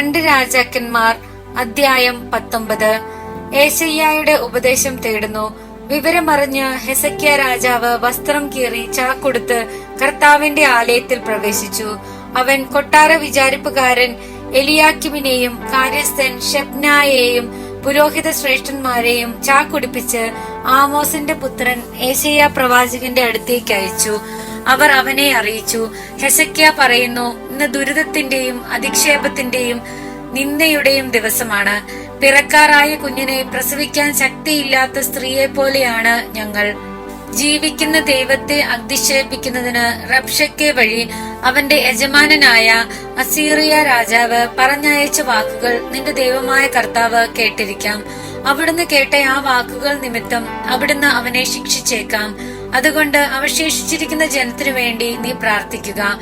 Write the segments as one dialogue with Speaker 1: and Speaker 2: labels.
Speaker 1: രണ്ട് രാജാക്കന്മാർ അധ്യായം പത്തൊമ്പത്. ഏശയ്യായുടെ ഉപദേശം തേടുന്നു. വിവരമറിഞ്ഞ് ഹെസക്യ രാജാവ് വസ്ത്രം കീറി ചാക്കൊടുത്ത് കർത്താവിന്റെ ആലയത്തിൽ പ്രവേശിച്ചു. അവൻ കൊട്ടാര വിചാരിപ്പുകാരൻ എലിയാക്കിമിനെയും കാര്യസ്ഥൻ ഷെപ്നായെയും പുരോഹിത ശ്രേഷ്ഠന്മാരെയും ചാക്കുടിപ്പിച്ച് ആമോസിന്റെ പുത്രൻ ഏശയ്യ പ്രവാചകന്റെ അടുത്തേക്ക് അയച്ചു. അവർ അവനെ അറിയിച്ചു. ഹെസക്യ പറയുന്നു ഇന്ന് ദുരിതത്തിന്റെയും അധിക്ഷേപത്തിന്റെയും നിന്ദയുടെയും ദിവസമാണ്. പിറക്കാറായ കുഞ്ഞിനെ പ്രസവിക്കാൻ ശക്തിയില്ലാത്ത സ്ത്രീയെ പോലെയാണ് ഞങ്ങൾ. ജീവിക്കുന്ന ദൈവത്തെ അധിക്ഷേപിക്കുന്നതിന് റബ്ഷക്കെ വഴി അവന്റെ യജമാനനായ അസീറിയ രാജാവ് പറഞ്ഞയച്ച വാക്കുകൾ നിന്റെ ദൈവമായ കർത്താവ് കേട്ടിരിക്കാം. അവിടുന്ന് കേട്ട ആ വാക്കുകൾ നിമിത്തം അവിടുന്ന് അവനെ ശിക്ഷിച്ചേക്കാം. അതുകൊണ്ട് അവശേഷിച്ചിരിക്കുന്ന ജനത്തിനു വേണ്ടി നീ പ്രാർത്ഥിക്കുക.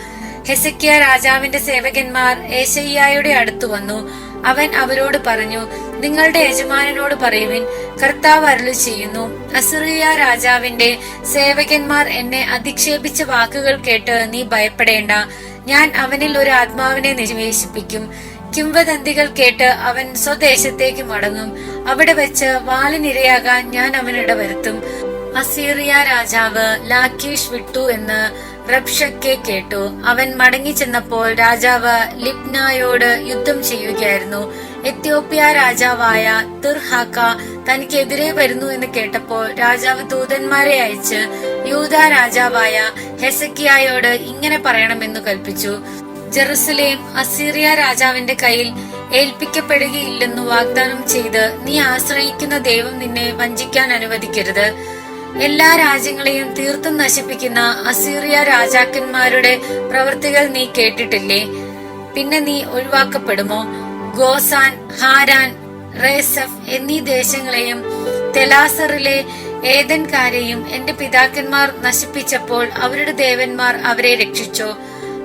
Speaker 1: ഹെസക്കിയ രാജാവിന്റെ സേവകന്മാർ ഏശയ്യായുടെ അടുത്തു വന്നു. അവൻ അവരോട് പറഞ്ഞു നിങ്ങളുടെ യജമാനനോട് പറയുവിൻ കർത്താവ് അരുളി ചെയ്യുന്നു. അസുറിയ രാജാവിന്റെ സേവകന്മാർ എന്നെ അധിക്ഷേപിച്ച വാക്കുകൾ കേട്ട് നീ ഭയപ്പെടേണ്ട. ഞാൻ അവനിൽ ഒരു ആത്മാവിനെ നിവേശിപ്പിക്കും. കിംവദന്തികൾ കേട്ട് അവൻ സ്വദേശത്തേക്ക് മടങ്ങും. അവിടെ വെച്ച് വാളിനിരയാകാൻ ഞാൻ അവനിട വരുത്തും. അസീറിയ രാജാവ് ലാഖീഷ് വിട്ടു എന്ന് റബ്ഷക്കെ കേട്ടു. അവൻ മടങ്ങി ചെന്നപ്പോൾ രാജാവ് ലിപ്നായോട് യുദ്ധം ചെയ്യുകയായിരുന്നു. എത്യോപ്യ രാജാവായ തിർഹാക്ക തനിക്കെതിരെ വരുന്നു എന്ന് കേട്ടപ്പോൾ രാജാവ് ദൂതന്മാരെ അയച്ച് യൂത രാജാവായ ഹെസക്കിയായോട് ഇങ്ങനെ പറയണമെന്ന് കൽപ്പിച്ചു. ജെറുസലേം അസീറിയ രാജാവിന്റെ കയ്യിൽ ഏൽപ്പിക്കപ്പെടുകയില്ലെന്ന് വാഗ്ദാനം ചെയ്ത് നീ ആശ്രയിക്കുന്ന ദൈവം നിന്നെ വഞ്ചിക്കാൻ അനുവദിക്കരുത്. എല്ലാ രാജ്യങ്ങളെയും തീർത്തും നശിപ്പിക്കുന്ന അസീറിയ രാജാക്കന്മാരുടെ പ്രവൃത്തികൾ നീ കേട്ടിട്ടില്ലേ? പിന്നെ നീ ഒഴിവാക്കപ്പെടുമോ? ഗോസാൻ ഹാരാൻ റേസഫ് എന്നീ ദേശങ്ങളെയും തെലാസറിലെ ഏതൻകാരെയും എന്റെ പിതാക്കന്മാർ നശിപ്പിച്ചപ്പോൾ അവരുടെ ദേവന്മാർ അവരെ രക്ഷിച്ചു.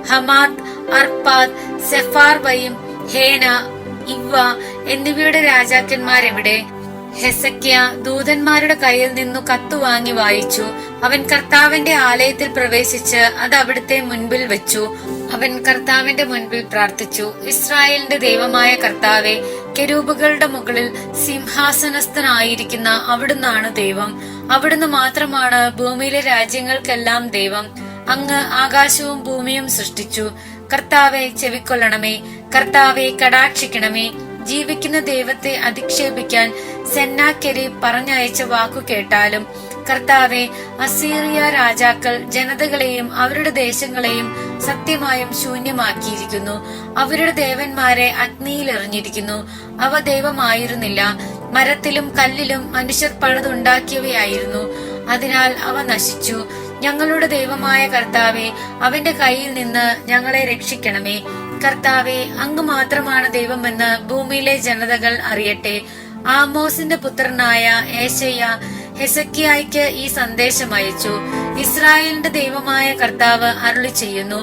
Speaker 1: ഹമാദ് അർപ്പാദ് സെഫാർബയും ഹേന ഇവ എന്നിവയുടെ രാജാക്കന്മാരെവിടെ? ഹെസക്യ ദൂതന്മാരുടെ കയ്യിൽ നിന്നു കത്തു വാങ്ങി വായിച്ചു. അവൻ കർത്താവിന്റെ ആലയത്തിൽ പ്രവേശിച്ച് അത് അവിടുത്തെ മുൻപിൽ വെച്ചു. അവൻ കർത്താവിന്റെ മുൻപിൽ പ്രാർത്ഥിച്ചു. ഇസ്രായേലിന്റെ ദൈവമായ കർത്താവെ കെരൂപുകളുടെ മുകളിൽ സിംഹാസനസ്ഥനായിരിക്കുന്ന അവിടുന്നാണ് ദൈവം. അവിടുന്ന് മാത്രമാണ് ഭൂമിയിലെ രാജ്യങ്ങൾക്കെല്ലാം ദൈവം. അങ്ങ് ആകാശവും ഭൂമിയും സൃഷ്ടിച്ചു. കർത്താവെ ചെവിക്കൊള്ളണമേ. കർത്താവെ കടാക്ഷിക്കണമേ. ജീവിക്കുന്ന ദൈവത്തെ അധിക്ഷേപിക്കാൻ സെന്നാക്കെരി പറഞ്ഞയച്ച വാക്കു കേട്ടാലും കർത്താവെ അസീറിയ രാജാക്കൾ ജനതകളെയും അവരുടെ ദേശങ്ങളെയും സത്യമായും ശൂന്യമാക്കിയിരിക്കുന്നു. അവരുടെ ദേവന്മാരെ അഗ്നിയിൽ എറിഞ്ഞിരിക്കുന്നു അവ ദൈവമായിരുന്നില്ല. മരത്തിലും കല്ലിലും മനുഷ്യർ പഴുതുണ്ടാക്കിയവയായിരുന്നു അതിനാൽ അവ നശിച്ചു. ഞങ്ങളുടെ ദൈവമായ കർത്താവെ അവന്റെ കയ്യിൽ നിന്ന് ഞങ്ങളെ രക്ഷിക്കണമേ. കർത്താവെ അങ്ങ് മാത്രമാണ് ദൈവമെന്ന് ഭൂമിയിലെ ജനതകൾ അറിയട്ടെ. ആമോസിന്റെ പുത്രനായ ഏശയ്യ ഹെസക്കിയായ്ക്ക് ഈ സന്ദേശം അയച്ചു. ഇസ്രായേലിന്റെ ദൈവമായ കർത്താവ് അരുളി ചെയ്യുന്നു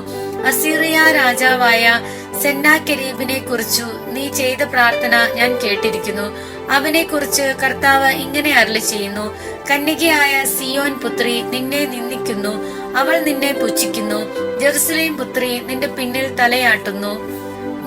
Speaker 1: അസീറിയ രാജാവായ സെന്നാക്കെരീബിനെ കുറിച്ചു നീ ചെയ്ത പ്രാർത്ഥന ഞാൻ കേട്ടിരിക്കുന്നു. അവനെ കുറിച്ച് കർത്താവ് ഇങ്ങനെ അരുളി ചെയ്യുന്നു കന്യകയായ സിയോൻ പുത്രി നിന്നെ നിന്ദിക്കുന്നു അവൾ നിന്നെ പുച്ഛിക്കുന്നു ജെറുസലേം പുത്രി നിന്റെ പിന്നിൽ തലയാട്ടുന്നു.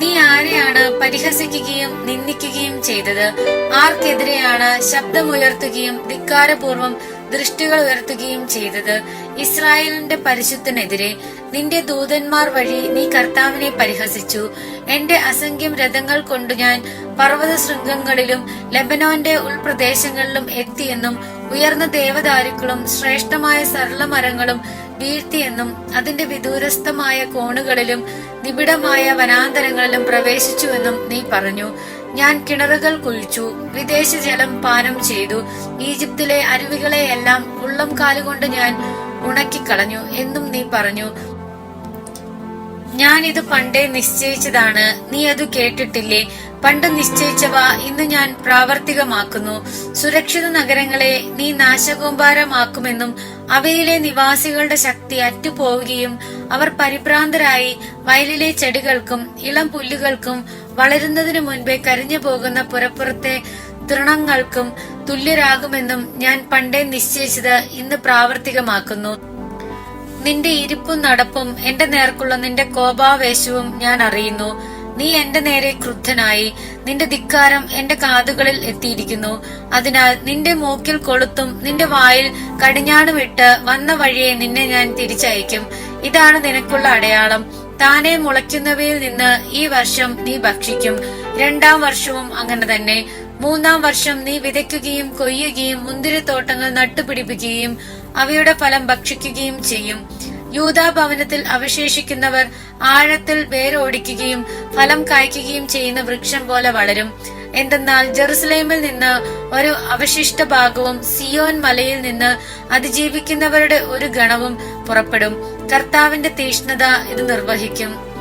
Speaker 1: നീ ആരെയാണ് പരിഹസിക്കുകയും നിന്ദിക്കുകയും ചെയ്തത്? ആർക്കെതിരെയാണ് ശബ്ദമുയർത്തുകയും ധിക്കാരപൂർവം ദൃഷ്ടികൾ ഉയർത്തുകയും ചെയ്തത്? ഇസ്രായേലിന്റെ പരിശുദ്ധനെതിരെ നിന്റെ ദൂതന്മാർ വഴി നീ കർത്താവിനെ പരിഹസിച്ചു. എന്റെ അസംഖ്യം രഥങ്ങൾ കൊണ്ട് ഞാൻ പർവത ശൃംഗങ്ങളിലും ലബനോന്റെ ഉൾപ്രദേശങ്ങളിലും എത്തിയെന്നും ഉയർന്ന ദേവദാരുക്കളും ശ്രേഷ്ഠമായ സരള മരങ്ങളും വീഴ്ത്തിയെന്നും അതിന്റെ വിദൂരസ്ഥമായ കോണുകളിലും നിബിഡമായ വനാന്തരങ്ങളിലും പ്രവേശിച്ചുവെന്നും നീ പറഞ്ഞു. ഞാൻ കിണറുകൾ കുഴിച്ചു വിദേശ ജലം പാനം ചെയ്തു ഈജിപ്തിലെ അരുവികളെയെല്ലാം ഉള്ളം കാലുകൊണ്ട് ഞാൻ ഉണക്കിക്കളഞ്ഞു എന്നും നീ പറഞ്ഞു. ഞാൻ ഇത് പണ്ടേ നിശ്ചയിച്ചതാണ്. നീ അത് കേട്ടിട്ടില്ലേ? പണ്ട് നിശ്ചയിച്ചവ ഇന്ന് ഞാൻ പ്രാവർത്തികമാക്കുന്നു. സുരക്ഷിത നഗരങ്ങളെ നീ നാശകൂമ്പാരമാക്കുമെന്നും അവയിലെ നിവാസികളുടെ ശക്തി അറ്റുപോവുകയും അവർ പരിഭ്രാന്തരായി വയലിലെ ചെടികൾക്കും ഇളം പുല്ലുകൾക്കും വളരുന്നതിനു മുൻപേ കരിഞ്ഞു പോകുന്ന പുറപ്പുറത്തെ തൃണങ്ങൾക്കും തുല്യരാകുമെന്നും ഞാൻ പണ്ടേ നിശ്ചയിച്ചത് ഇന്ന് പ്രാവർത്തികമാക്കുന്നു. നിന്റെ ഇരിപ്പും നടപ്പും എന്റെ നേർക്കുള്ള നിന്റെ കോപാവേശവും ഞാൻ അറിയുന്നു. നീ എന്റെ നേരെ ക്രുദ്ധനായി നിന്റെ ധിക്കാരം എന്റെ കാതുകളിൽ എത്തിയിരിക്കുന്നു. അതിനാൽ നിന്റെ മൂക്കിൽ കൊളുത്തും നിന്റെ വായിൽ കടിഞ്ഞാണും വിട്ട് വന്ന വഴിയെ നിന്നെ ഞാൻ തിരിച്ചയക്കും. ഇതാണ് നിനക്കുള്ള അടയാളം. താനെ മുളയ്ക്കുന്നവയിൽ നിന്ന് ഈ വർഷം നീ ഭക്ഷിക്കും. രണ്ടാം വർഷവും അങ്ങനെ തന്നെ. മൂന്നാം വർഷം നീ വിതയ്ക്കുകയും കൊയ്യുകയും മുന്തിരിത്തോട്ടങ്ങൾ നട്ടുപിടിപ്പിക്കുകയും അവയുടെ ഫലം ഭക്ഷിക്കുകയും ചെയ്യും. യൂതാ ഭവനത്തിൽ അവശേഷിക്കുന്നവർ ആഴത്തിൽ വേരോടിക്കുകയും ഫലം കായ്ക്കുകയും ചെയ്യുന്ന വൃക്ഷം പോലെ വളരും. എന്തെന്നാൽ ജെറുസലേമിൽ നിന്ന് ഒരു അവശിഷ്ട ഭാഗവും സിയോൻ മലയിൽ നിന്ന് അതിജീവിക്കുന്നവരുടെ ഒരു ഗണവും പുറപ്പെടും. കർത്താവിന്റെ തീഷ്ണത ഇത് നിർവഹിക്കും.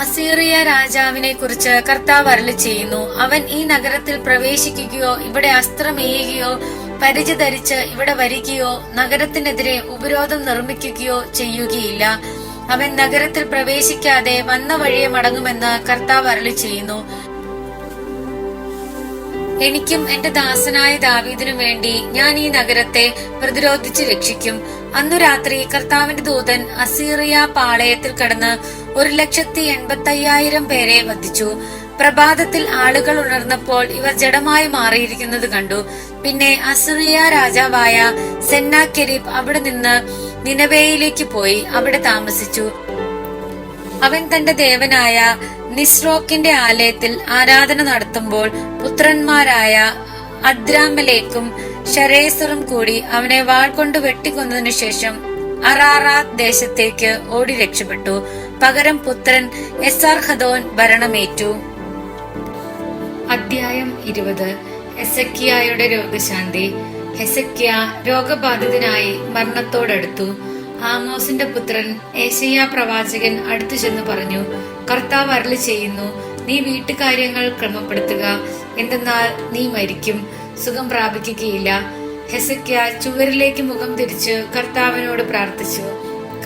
Speaker 1: അസീറിയ രാജാവിനെ കുറിച്ച് കർത്താവ് അരളി ചെയ്യുന്നു. അവൻ ഈ നഗരത്തിൽ പ്രവേശിക്കുകയോ ഇവിടെ അസ്ത്രമെയ്യുകയോ പരിചി ധരിച്ച് ഇവിടെ വരികയോ നഗരത്തിനെതിരെ ഉപരോധം നിർമ്മിക്കുകയോ ചെയ്യുകയില്ല. അവൻ നഗരത്തിൽ പ്രവേശിക്കാതെ വന്ന വഴിയെ മടങ്ങുമെന്ന് കർത്താവ് അരളി ചെയ്യുന്നു. എനിക്കും എന്റെ ദാസനായ ദാവീദിനും വേണ്ടി ഞാൻ ഈ നഗരത്തെ പ്രതിരോധിച്ച് രക്ഷിക്കും. അന്നു രാത്രി കർത്താവിന്റെ ദൂതൻ അസീറിയ പാളയത്തിൽ കടന്ന് ഒരു ലക്ഷത്തി എൺപത്തി അയ്യായിരം പേരെ വധിച്ചു. പ്രഭാതത്തിൽ ആളുകൾ ഉണർന്നപ്പോൾ ഇവർ ജഡമായി മാറിയിരിക്കുന്നത് കണ്ടു. പിന്നെ അസുറിയ രാജാവായ സെന്നാക്കെരീബ് അവിടെ നിന്ന് നിനവേയിലേക്ക് പോയി അവിടെ താമസിച്ചു. അവൻ തന്റെ ദേവനായ നിസ്രോക്കിന്റെ ആലയത്തിൽ ആരാധന നടത്തുമ്പോൾ പുത്രന്മാരായ അദ്രാമലേക്കും ഷരേസറും കൂടി അവനെ വാൾ കൊണ്ട് വെട്ടിക്കൊന്നതിനു ശേഷം അറാറാത്ത് ദേശത്തേക്ക് ഓടി രക്ഷപ്പെട്ടു. പകരം പുത്രൻ എസാർ ഹദോൻ ഭരണമേറ്റു. അധ്യായം ഇരുപത്. ഹെസക്കിയായുടെ രോഗശാന്തി. ഹെസക്കിയ രോഗബാധിതനായി മരണത്തോടടുത്തു. ആമോസിന്റെ പുത്രൻ ഏശയ്യ പ്രവാചകൻ അടുത്തു ചെന്ന് പറഞ്ഞു കർത്താവ് അരളി ചെയ്യുന്നു നീ വീട്ടുകാര്യങ്ങൾ ക്രമപ്പെടുത്തുക. എന്തെന്നാൽ നീ മരിക്കും സുഖം പ്രാപിക്കുകയില്ല. ഹെസക്യ ചുവരിലേക്ക് മുഖം തിരിച്ച് കർത്താവിനോട് പ്രാർത്ഥിച്ചു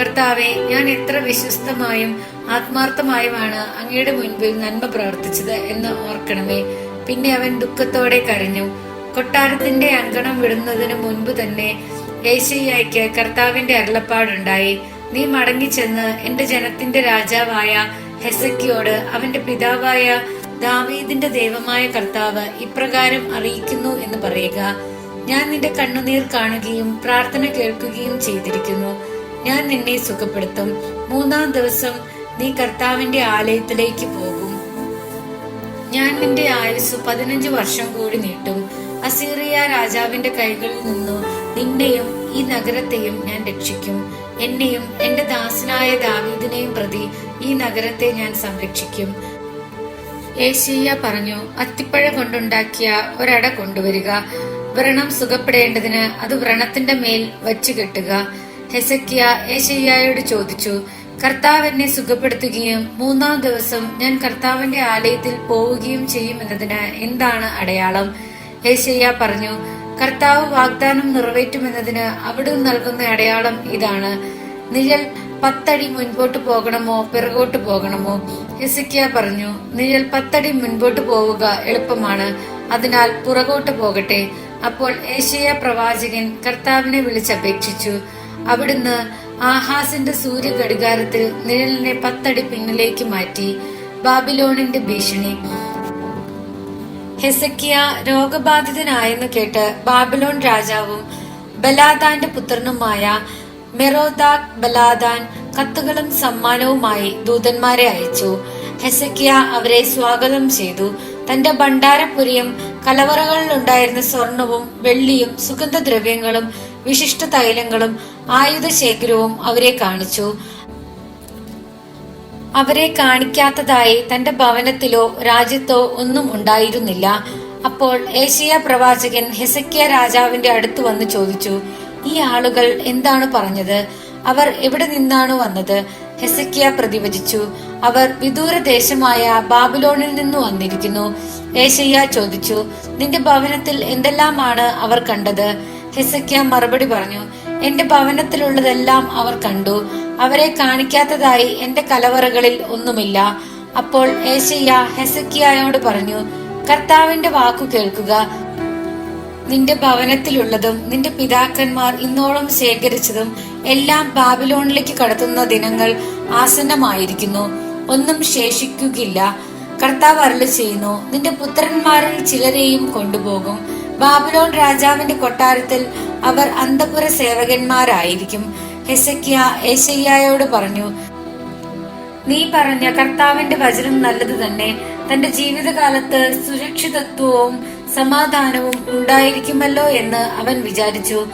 Speaker 1: കർത്താവെ ഞാൻ എത്ര വിശ്വസ്തമായും ആത്മാർത്ഥമായുമാണ് അങ്ങയുടെ മുൻപിൽ നന്മ പ്രവർത്തിച്ചത് എന്ന് ഓർക്കണമേ. പിന്നെ അവൻ ദുഃഖത്തോടെ കരഞ്ഞു. കൊട്ടാരത്തിന്റെ അങ്കണം വിടുന്നതിന് മുൻപ് തന്നെ ഏശയ്യയ്ക്ക് കർത്താവിന്റെ അരുളപ്പാടുണ്ടായി. നീ മടങ്ങിച്ചെന്ന് എന്റെ ജനത്തിന്റെ രാജാവായ ഹെസക്കിയോട് അവന്റെ പിതാവായ ദാവീദിന്റെ ദൈവമായ കർത്താവ് ഇപ്രകാരം അറിയിക്കുന്നു എന്ന് പറയുക. ഞാൻ നിന്റെ കണ്ണുനീർ കാണുകയും പ്രാർത്ഥന കേൾക്കുകയും ചെയ്തിരിക്കുന്നു. ഞാൻ നിന്നെ സുഖപ്പെടുത്തും. മൂന്നാം ദിവസം നീ കർത്താവിന്റെ ആലയത്തിലേക്ക് പോകും. ഞാൻ നിന്റെ ആയുസ് പതിനഞ്ച് വർഷം കൂടി നീട്ടും. അസീറിയ രാജാവിന്റെ കൈകളിൽ നിന്നു നിന്നെയും ഈ നഗരത്തെയും ഞാൻ രക്ഷിക്കും. എന്നെയും എന്റെ ദാസനായ ദാവീദിനെയും പ്രതി ഈ നഗരത്തെ ഞാൻ സംരക്ഷിക്കും. ഏശയ്യ പറഞ്ഞു അത്തിപ്പഴ കൊണ്ടുണ്ടാക്കിയ ഒരട കൊണ്ടുവരിക. വ്രണം സുഖപ്പെടേണ്ടതിന് അത് വ്രണത്തിന്റെ മേൽ വച്ചു കെട്ടുക. ഹെസക്കിയ ഏശയ്യായോട് ചോദിച്ചു കർത്താവ് എന്നെ സുഖപ്പെടുത്തുകയും മൂന്നാം ദിവസം ഞാൻ കർത്താവിന്റെ ആലയത്തിൽ പോവുകയും ചെയ്യുമെന്നതിന് എന്താണ് അടയാളം? ഏശയ്യ പറഞ്ഞു കർത്താവ് വാഗ്ദാനം നിറവേറ്റുമെന്നതിന് അവിടുന്ന് നൽകുന്ന അടയാളം ഇതാണ്. നിഴൽ പത്തടി മുൻപോട്ട് പോകണമോ? പിറകോട്ട് പോകണമോ? ഹിസിക്കിയ പറഞ്ഞു നിഴൽ പത്തടി മുൻപോട്ട് പോവുക എളുപ്പമാണ്. അതിനാൽ പുറകോട്ട് പോകട്ടെ. അപ്പോൾ ഏഷ്യ പ്രവാചകൻ കർത്താവിനെ വിളിച്ചപേക്ഷിച്ചു അവിടുന്ന് ആഹാസിന്റെ സൂര്യ ഘടികാരത്തിൽ നിഴലിനെ പത്തടി പിന്നിലേക്ക് മാറ്റി ബാബിലോണിന്റെ ഭീഷണി. ഹെസക്കിയ രോഗബാധിതനായെന്ന് കേട്ട് ബാബിലോൺ രാജാവും ബലാദാന്റെ പുത്രനുമായ മെറോദാക് ബലാദാൻ കത്തുകളും സമ്മാനവുമായി ദൂതന്മാരെ അയച്ചു. ഹെസക്കിയ അവരെ സ്വാഗതം ചെയ്തു. തന്റെ ഭണ്ഡാരപുരിയും കലവറകളിലുണ്ടായിരുന്ന സ്വർണവും വെള്ളിയും സുഗന്ധദ്രവ്യങ്ങളും വിശിഷ്ട തൈലങ്ങളും ആയുധശേഖരവും അവരെ കാണിച്ചു. അവരെ കാണിക്കാത്തതായി തന്റെ ഭവനത്തിലോ രാജ്യത്തോ ഒന്നും ഉണ്ടായിരുന്നില്ല. അപ്പോൾ ഏഷ്യ പ്രവാചകൻ ഹെസക്കിയ രാജാവിന്റെ അടുത്ത് വന്ന് ചോദിച്ചു ഈ ആളുകൾ എന്താണ് പറഞ്ഞത്? അവർ എവിടെ നിന്നാണ് വന്നത്? ഹെസക്കിയ പ്രതിവചിച്ചു അവർ വിദൂര ദേശമായ ബാബിലോണിൽ നിന്ന് വന്നിരിക്കുന്നു. ഏഷയ്യ ചോദിച്ചു നിന്റെ ഭവനത്തിൽ എന്തെല്ലാമാണ് അവർ കണ്ടത്? ഹെസക്കിയ മറുപടി പറഞ്ഞു എന്റെ ഭവനത്തിലുള്ളതെല്ലാം അവർ കണ്ടു. അവരെ കാണിക്കാത്തതായി എന്റെ കലവറകളിൽ ഒന്നുമില്ല. അപ്പോൾ ഏശയ്യ ഹെസക്കിയായോട് പറഞ്ഞു കർത്താവിന്റെ വാക്കു കേൾക്കുക. നിന്റെ ഭവനത്തിലുള്ളതും നിന്റെ പിതാക്കന്മാർ ഇന്നോളം ശേഖരിച്ചതും എല്ലാം ബാബിലോണിലേക്ക് കടത്തുന്ന ദിനങ്ങൾ ആസന്നമായിരിക്കുന്നു. ഒന്നും ശേഷിക്കുകയില്ല. കർത്താവ് അരുളി ചെയ്യുന്നു നിന്റെ പുത്രന്മാരിൽ ചിലരെയും കൊണ്ടുപോകും. ബാബിലോൺ രാജാവിന്റെ കൊട്ടാരത്തിൽ അവർ അന്തപുര സേവകന്മാരായിരിക്കും. ഹെസക്കിയ ഏശയ്യായോട് പറഞ്ഞു നീ പറഞ്ഞ കർത്താവിന്റെ വചനം നല്ലത് തന്നെ. തന്റെ ജീവിതകാലത്ത് സുരക്ഷിതത്വവും സമാധാനവും ഉണ്ടായിരിക്കുമല്ലോ എന്ന് അവൻ വിചാരിച്ചു.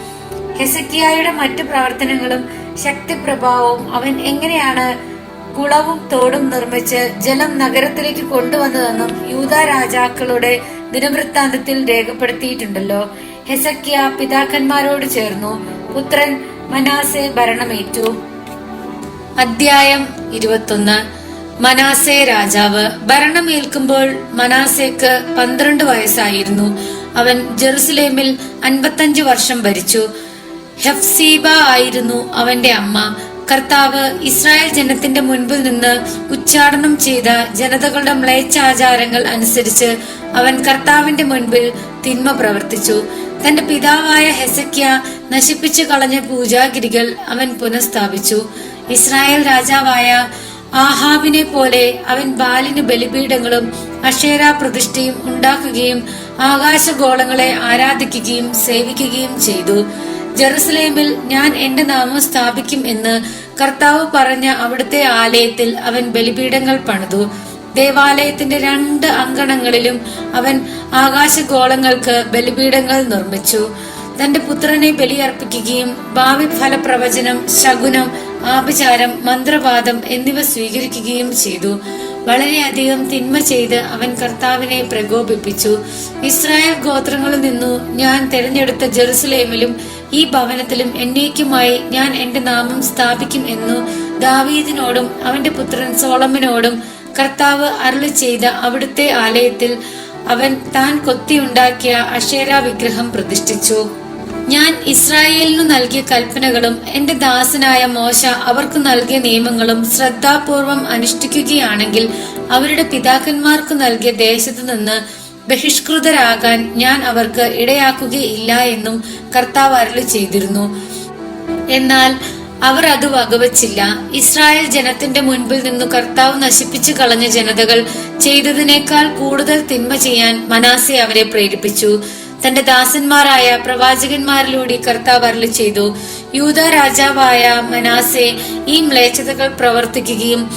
Speaker 1: ഹെസക്കിയായുടെ മറ്റു പ്രവർത്തനങ്ങളും ശക്തിപ്രഭാവവും അവൻ എങ്ങനെയാണ് കുളവും തോടും നിർമ്മിച്ച് ജലം നഗരത്തിലേക്ക് കൊണ്ടുവന്നതെന്നും യൂത രാജാക്കളുടെ ദിനവൃത്താന്തത്തിൽ രേഖപ്പെടുത്തിയിട്ടുണ്ടല്ലോ. ഹെസക്കിയ പിതാക്കന്മാരോട് ചേർന്നു പുത്രൻ മനാസെ ഭരണമേറ്റു. അദ്ധ്യായം ഇരുപത്തൊന്ന്. മനാസെ രാജാവ് ഭരണമേൽക്കുമ്പോൾ മനാസേക്ക് പന്ത്രണ്ട് വയസ്സായിരുന്നു. അവൻ ജെറുസലേമിൽ അൻപത്തഞ്ച് വർഷം ഭരിച്ചു. ഹെഫ്സീബ ആയിരുന്നു അവന്റെ അമ്മ. കർത്താവ് ഇസ്രായേൽ ജനത്തിന്റെ മുൻപിൽ നിന്ന് ഉച്ചാടനം ചെയ്ത ജനതകളുടെ മ്ലേച്ഛാചാരങ്ങൾ അനുസരിച്ച് അവൻ കർത്താവിന്റെ മുൻപിൽ തിന്മ പ്രവർത്തിച്ചു. തന്റെ പിതാവായ ഹെസക്യ നശിപ്പിച്ചു കളഞ്ഞ പൂജാഗിരികൾ അവൻ പുനഃസ്ഥാപിച്ചു. ഇസ്രായേൽ രാജാവായ ആഹാബിനെ പോലെ അവൻ ബാലിന് ബലിപീഠങ്ങളും അക്ഷേര പ്രതിഷ്ഠയും ഉണ്ടാക്കുകയും ആകാശഗോളങ്ങളെ ആരാധിക്കുകയും സേവിക്കുകയും ചെയ്തു. ജെറുസലേമിൽ ഞാൻ എന്റെ നാമം സ്ഥാപിക്കും എന്ന് കർത്താവ് പറഞ്ഞ അവിടുത്തെ ആലയത്തിൽ അവൻ ബലിപീഠങ്ങൾ പണിതു. ദേവാലയത്തിന്റെ രണ്ട് അങ്കണങ്ങളിലും അവൻ ആകാശഗോളങ്ങൾക്ക് ബലിപീഠങ്ങൾ നിർമ്മിച്ചു. തന്റെ പുത്രനെ ബലിയർപ്പിക്കുകയും ഭാവി ഫലപ്രവചനം ശകുനം ആഭിചാരം മന്ത്രവാദം എന്നിവ സ്വീകരിക്കുകയും ചെയ്തു. വളരെയധികം തിന്മ ചെയ്ത് അവൻ കർത്താവിനെ പ്രകോപിപ്പിച്ചു. ഇസ്രായേൽ ഗോത്രങ്ങളിൽ നിന്നു ഞാൻ തെരഞ്ഞെടുത്ത ജെറുസലേമിലും ഈ ഭവനത്തിലും എന്നേക്കുമായി ഞാൻ എന്റെ നാമം സ്ഥാപിക്കും എന്നു ദാവീദിനോടും അവന്റെ പുത്രൻ സോളമനോടും കർത്താവ് അരുളി ചെയ്ത അവിടുത്തെ ആലയത്തിൽ അവൻ താൻ കൊത്തിയുണ്ടാക്കിയ അഷേരാ വിഗ്രഹം പ്രതിഷ്ഠിച്ചു. ഞാൻ ഇസ്രായേലിനു നൽകിയ കൽപ്പനകളും എന്റെ ദാസനായ മോശ അവർക്ക് നൽകിയ നിയമങ്ങളും ശ്രദ്ധാപൂർവം അനുഷ്ഠിക്കുകയാണെങ്കിൽ അവരുടെ പിതാക്കന്മാർക്ക് നൽകിയ ദേശത്തു നിന്ന് ബഹിഷ്കൃതരാകാൻ ഞാൻ അവർക്ക് ഇടയാക്കുകയില്ല എന്നും കർത്താവ് അരുളി ചെയ്തിരുന്നു. എന്നാൽ അവർ അത് വകവച്ചില്ല. ഇസ്രായേൽ ജനത്തിന്റെ മുൻപിൽ നിന്നു കർത്താവ് നശിപ്പിച്ചു കളഞ്ഞ ജനതകൾ ചെയ്തതിനേക്കാൾ കൂടുതൽ തിന്മ ചെയ്യാൻ മനാസെ അവരെ പ്രേരിപ്പിച്ചു. തന്റെ ദാസന്മാരായ പ്രവാചകന്മാരിലൂടെ കർത്താവ് അരളി ചെയ്തു. യൂത രാജാവായ മനാസെ ഈ മ്ലേച്ഛതകൾ പ്രവർത്തിക്കുകയും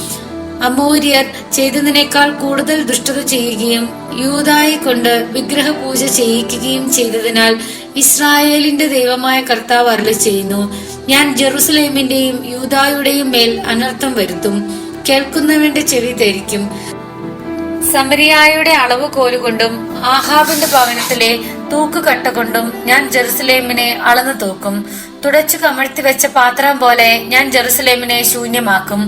Speaker 1: അമൂര്യർ ചെയ്തതിനേക്കാൾ കൂടുതൽ ദുഷ്ടത ചെയ്യുകയും യൂതായെ കൊണ്ട് വിഗ്രഹ പൂജ ചെയ്യിക്കുകയും ചെയ്തതിനാൽ ഇസ്രായേലിന്റെ ദൈവമായ കർത്താവ് അരളി ചെയ്യുന്നു. ഞാൻ ജെറുസലേമിന്റെയും യൂതായുടെയും മേൽ അനർത്ഥം വരുത്തും. കേൾക്കുന്നവന്റെ ചെവി ധരിക്കും. സമരിയായുടെ അളവ് കോലുകൊണ്ടും ആഹാബിന്റെ ഭവനത്തിലെ തൂക്കുകട്ട കൊണ്ടും ഞാൻ ജെറുസലേമിനെ അളന്നു തൂക്കും. തുടച്ചു കമഴ്ത്തി വെച്ച പാത്രം പോലെ ഞാൻ ജെറുസലേമിനെ ശൂന്യമാക്കും.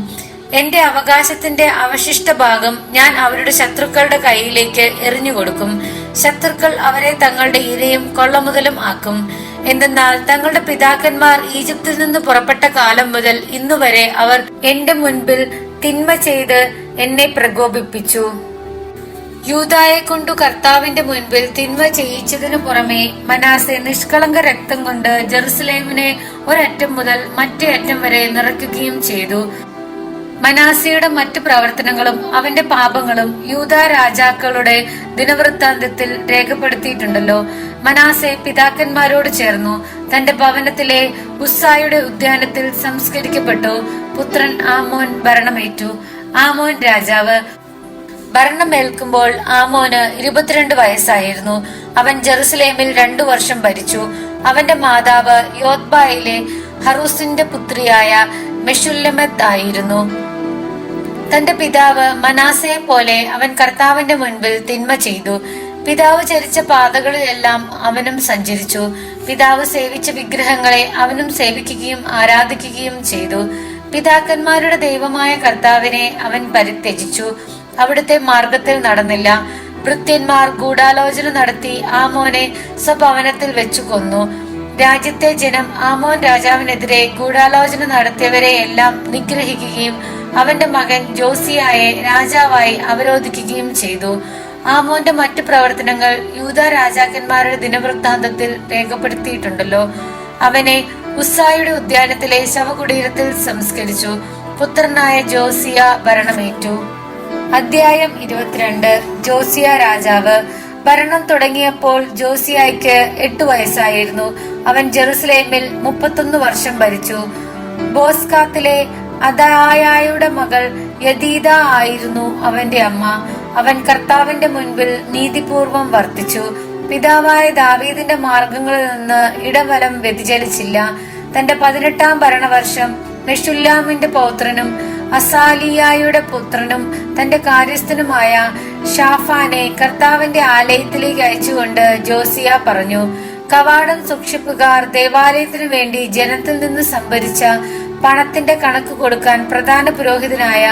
Speaker 1: എന്റെ അവകാശത്തിന്റെ അവശിഷ്ട ഭാഗം ഞാൻ അവരുടെ ശത്രുക്കളുടെ കയ്യിലേക്ക് എറിഞ്ഞുകൊടുക്കും ശത്രുക്കൾ അവരെ തങ്ങളുടെ ഇരയും കൊള്ളമുതലും ആക്കും. എന്തെന്നാൽ തങ്ങളുടെ പിതാക്കന്മാർ ഈജിപ്തിൽ നിന്ന് പുറപ്പെട്ട കാലം മുതൽ ഇന്നുവരെ അവർ എന്റെ മുൻപിൽ തിന്മ ചെയ്ത് എന്നെ പ്രകോപിപ്പിച്ചു. യൂതായെ കൊണ്ടു കർത്താവിന്റെ മുൻപിൽ തിന്മ ചെയ്യിച്ചതിനു പുറമെ മനാസെ നിഷ്കളങ്ക രക്തം കൊണ്ട് ജെറുസലേമിനെ ഒരറ്റം മുതൽ മറ്റേ അറ്റം വരെ നിറയ്ക്കുകയും ചെയ്തു. മനാസയുടെ മറ്റു പ്രവർത്തനങ്ങളും അവന്റെ പാപങ്ങളും യൂത രാജാക്കളുടെ ദിനവൃത്താന്തത്തിൽ രേഖപ്പെടുത്തിയിട്ടുണ്ടല്ലോ. മനാസെ പിതാക്കന്മാരോട് ചേർന്നു. തന്റെ ഭവനത്തിലെ ഉസ്സായുടെ ഉദ്യാനത്തിൽ സംസ്കരിക്കപ്പെട്ടു. പുത്രൻ ആമോൻ ഭരണമേറ്റു. ആമോൻ രാജാവ്. ഭരണമേൽക്കുമ്പോൾ ആമോന് ഇരുപത്തിരണ്ട് വയസ്സായിരുന്നു. അവൻ ജെറുസലേമിൽ രണ്ടു വർഷം ഭരിച്ചു. അവന്റെ മാതാവ് യോത്ബായിലെ ഹറൂസിന്റെ പുത്രിയായ മെഷുല്ലമത്ത് ആയിരുന്നു. തന്റെ പിതാവ് മനാസയെ പോലെ അവൻ കർത്താവിന്റെ മുൻപിൽ തിന്മ ചെയ്തു. പിതാവ് ചരിച്ച പാതകളിലെല്ലാം അവനും സഞ്ചരിച്ചു. പിതാവ് സേവിച്ച വിഗ്രഹങ്ങളെ അവനും സേവിക്കുകയും ആരാധിക്കുകയും ചെയ്തു. പിതാക്കന്മാരുടെ ദൈവമായ കർത്താവിനെ അവൻ പരിത്യജിച്ചു. അവിടുത്തെ മാർഗത്തിൽ നടന്നില്ല. ഭൃത്യന്മാർ ഗൂഢാലോചന നടത്തി ആമോനെ സ്വഭവനത്തിൽ വെച്ചു കൊന്നു. രാജ്യത്തെ ജനം ആമോൻ രാജാവിനെതിരെ ഗൂഢാലോചന നടത്തിയവരെ എല്ലാം നിഗ്രഹിക്കുകയും അവന്റെ മകൻ ജോസിയായെ രാജാവായി അവരോധിക്കുകയും ചെയ്തു. ആമോന്റെ മറ്റു പ്രവർത്തനങ്ങൾ യൂത രാജാക്കന്മാരുടെ ദിനവൃത്താന്തത്തിൽ രേഖപ്പെടുത്തിയിട്ടുണ്ടല്ലോ. അവനെ ഉസ്സായുടെ ഉദ്യാനത്തിലെ ശവകുടീരത്തിൽ സംസ്കരിച്ചു. പുത്രനായ ജോസിയ ഭരണമേറ്റു. അധ്യായം ഇരുപത്തിരണ്ട്. ജോസിയ രാജാവ്. ഭരണം തുടങ്ങിയപ്പോൾ ജോസിയായ്ക്ക് എട്ടു വയസ്സായിരുന്നു. അവൻ ജെറുസലേമിൽ മുപ്പത്തൊന്ന് വർഷം ഭരിച്ചു. ബോസ്കാത്തിലെ അതായായുടെ മകൾ യദീദ ആയിരുന്നു അവന്റെ അമ്മ. അവൻ കർത്താവിന്റെ മുൻപിൽ നീതിപൂർവം വർത്തിച്ചു. പിതാവായ ദാവീദിന്റെ മാർഗങ്ങളിൽ നിന്ന് ഇടവലം വ്യതിചലിച്ചില്ല. തന്റെ പതിനെട്ടാം ഭരണവർഷം മെഷുല്ലാമിന്റെ പൗത്രനും അസാലിയായുടെ പുത്രനും തന്റെ കാര്യസ്ഥനുമായ ഷാഫാനെ കർത്താവിന്റെ ആലയത്തിലേക്ക് അയച്ചുകൊണ്ട് ജോസിയ പറഞ്ഞു കവാടം സൂക്ഷിപ്പുകാർ ദേവാലയത്തിനു വേണ്ടി ജനത്തിൽ നിന്ന് സംഭരിച്ച പണത്തിന്റെ കണക്ക് കൊടുക്കാൻ പ്രധാന പുരോഹിതനായ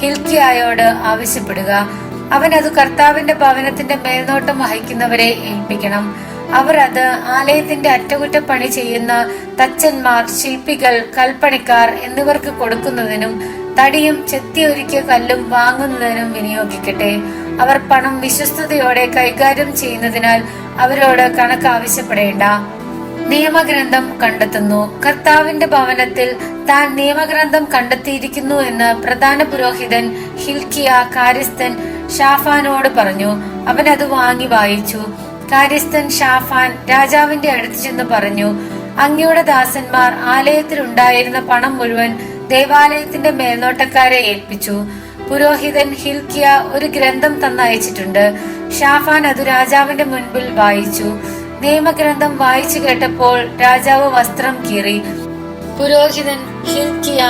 Speaker 1: ഹിൽക്കിയായോട് ആവശ്യപ്പെടുക. അവൻ അത് കർത്താവിന്റെ ഭവനത്തിന്റെ മേൽനോട്ടം വഹിക്കുന്നവരെ ഏൽപ്പിക്കണം. അവർ അത് ആലയത്തിന്റെ അറ്റകുറ്റപ്പണി ചെയ്യുന്ന തച്ചന്മാർ ശില്പികൾ കൽപ്പണിക്കാർ എന്നിവർക്ക് കൊടുക്കുന്നതിനും തടിയും ചെത്തി ഒരുക്കിയ കല്ലും വാങ്ങുന്നതിനും വിനിയോഗിക്കട്ടെ. അവർ പണം വിശ്വസ്തയോടെ കൈകാര്യം ചെയ്യുന്നതിനാൽ അവരോട് കണക്ക് ആവശ്യപ്പെടേണ്ട നിയമഗ്രന്ഥം കണ്ടെത്തുന്നു. കർത്താവിന്റെ ഭവനത്തിൽ താൻ നിയമഗ്രന്ഥം കണ്ടെത്തിയിരിക്കുന്നു എന്ന് പ്രധാന പുരോഹിതൻ ഹിൽക്കിയ കാര്യസ്ഥൻ ഷാഫാനോട് പറഞ്ഞു. അവൻ അത് വാങ്ങി വായിച്ചു. കാര്യസ്ഥൻ ഷാഫാൻ രാജാവിന്റെ അടുത്ത് ചെന്ന് പറഞ്ഞു അങ്ങയുടെ ദാസന്മാർ ആലയത്തിൽ ഉണ്ടായിരുന്ന പണം മുഴുവൻ ദേവാലയത്തിന്റെ മേൽനോട്ടക്കാരെ ഏൽപ്പിച്ചു. പുരോഹിതൻ ഹിൽക്കിയ ഒരു ഗ്രന്ഥം തന്നയച്ചിട്ടുണ്ട്. ഷാഫാൻ അത് രാജാവിന്റെ മുൻപിൽ വായിച്ചു. നിയമഗ്രന്ഥം വായിച്ചു കേട്ടപ്പോൾ രാജാവ് വസ്ത്രം കീറി. പുരോഹിതൻ ഹിൽക്കിയ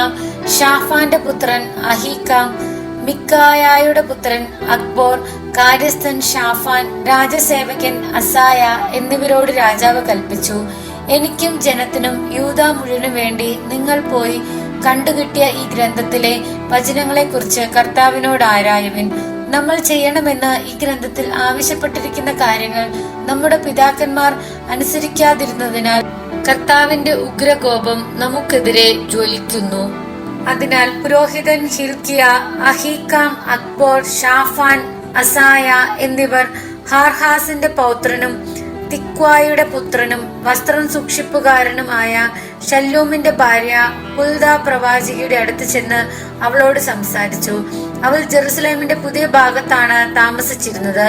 Speaker 1: ഷാഫാന്റെ പുത്രൻ അഹീക്കാം മിക്കായായുടെ പുത്രൻ അക്ബോർ കാര്യസ്ഥൻ ഷാഫാൻ രാജസേവകൻ അസായ എന്നിവരോട് രാജാവ് കൽപ്പിച്ചു. എനിക്കും ജനത്തിനും യൂത മുഴുവനും വേണ്ടി നിങ്ങൾ പോയി കണ്ടുകിട്ടിയ ഈ ഗ്രന്ഥത്തിലെ വചനങ്ങളെക്കുറിച്ച് കർത്താവിനോട് ആരായുവിൻ നമ്മൾ ചെയ്യണമെന്ന് ഈ ഗ്രന്ഥത്തിൽ ആവശ്യപ്പെട്ടിരിക്കുന്ന കാര്യങ്ങൾ നമ്മുടെ പിതാക്കന്മാർ അനുസരിക്കാതിരുന്നതിനാൽ കർത്താവിന്റെ ഉഗ്രകോപം നമുക്കെതിരെ ജ്വലിക്കുന്നു. അതിനാൽ പുരോഹിതൻ ഹിൽക്കിയ അഹീക്കാം അക്ബോർ ഷാഫാൻ അസായ എന്നിവർ ഹാർഹാസിന്റെ പൗത്രനും തിക്വായുടെ പുത്രനും വസ്ത്രം സൂക്ഷിപ്പുകാരനുമായ ഷല്ലൂമിന്റെ ഭാര്യ പുൽദ പ്രവാചികയുടെ അടുത്ത് ചെന്ന് അവളോട് സംസാരിച്ചു. അവൾ ജെറുസലേമിന്റെ പുതിയ ഭാഗത്താണ് താമസിച്ചിരുന്നത്.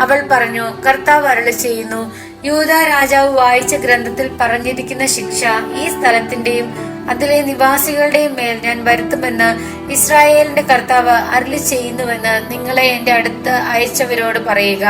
Speaker 1: അവൾ പറഞ്ഞു കർത്താവ് അരളി ചെയ്യുന്നു യൂത രാജാവ് വായിച്ച ഗ്രന്ഥത്തിൽ പറഞ്ഞിരിക്കുന്ന ശിക്ഷ ഈ സ്ഥലത്തിന്റെയും അതിലെ നിവാസികളുടെയും മേൽ ഞാൻ വരുത്തുമെന്ന് ഇസ്രായേലിന്റെ കർത്താവ് അരളി ചെയ്യുന്നുവെന്ന് നിങ്ങളെ എന്റെ അടുത്ത് അയച്ചവരോട് പറയുക.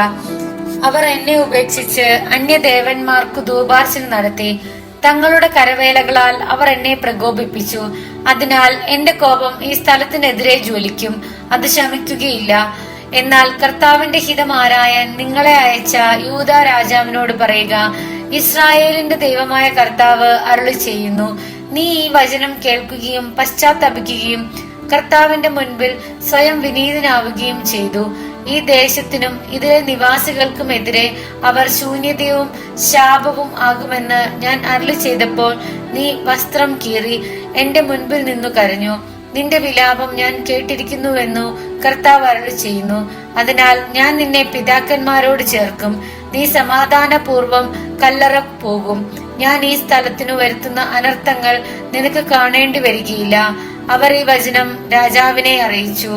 Speaker 1: അവർ എന്നെ ഉപേക്ഷിച്ച് അന്യദേവന്മാർക്ക് ധൂപാർച്ചന നടത്തി. തങ്ങളുടെ കരവേലകളാൽ അവർ എന്നെ പ്രകോപിപ്പിച്ചു. അതിനാൽ എന്റെ കോപം ഈ സ്ഥലത്തിനെതിരെ ജ്വലിക്കും. അത് ശമിക്കുകയില്ല. എന്നാൽ കർത്താവിന്റെ ഹിതം ആരായാൻ നിങ്ങളെ അയച്ച യൂത രാജാവിനോട് പറയുക ഇസ്രായേലിന്റെ ദൈവമായ കർത്താവ് അരുളി ചെയ്യുന്നു. നീ ഈ വചനം കേൾക്കുകയും പശ്ചാത്തപിക്കുകയും കർത്താവിന്റെ മുൻപിൽ സ്വയം വിനീതനാവുകയും ചെയ്തു. ഈ ദേശത്തിനും ഇതിലെ നിവാസികൾക്കുമെതിരെ അവർ ശൂന്യതയും ശാപവും ആകുമെന്ന് ഞാൻ അരളി ചെയ്തപ്പോൾ നീ വസ്ത്രം കീറി എന്റെ മുൻപിൽ നിന്നു കരഞ്ഞു. നിന്റെ വിലാപം ഞാൻ കേട്ടിരിക്കുന്നുവെന്നു കർത്താവ് അരളി ചെയ്യുന്നു. അതിനാൽ ഞാൻ നിന്നെ പിതാക്കന്മാരോട് ചേർക്കും. നീ സമാധാനപൂർവം കല്ലറ പോകും. ഞാൻ ഈ സ്ഥലത്തിനു വരുത്തുന്ന അനർത്ഥങ്ങൾ നിനക്ക് കാണേണ്ടി വരികയില്ല അവർ ഈ വചനം രാജാവിനെ അറിയിച്ചു.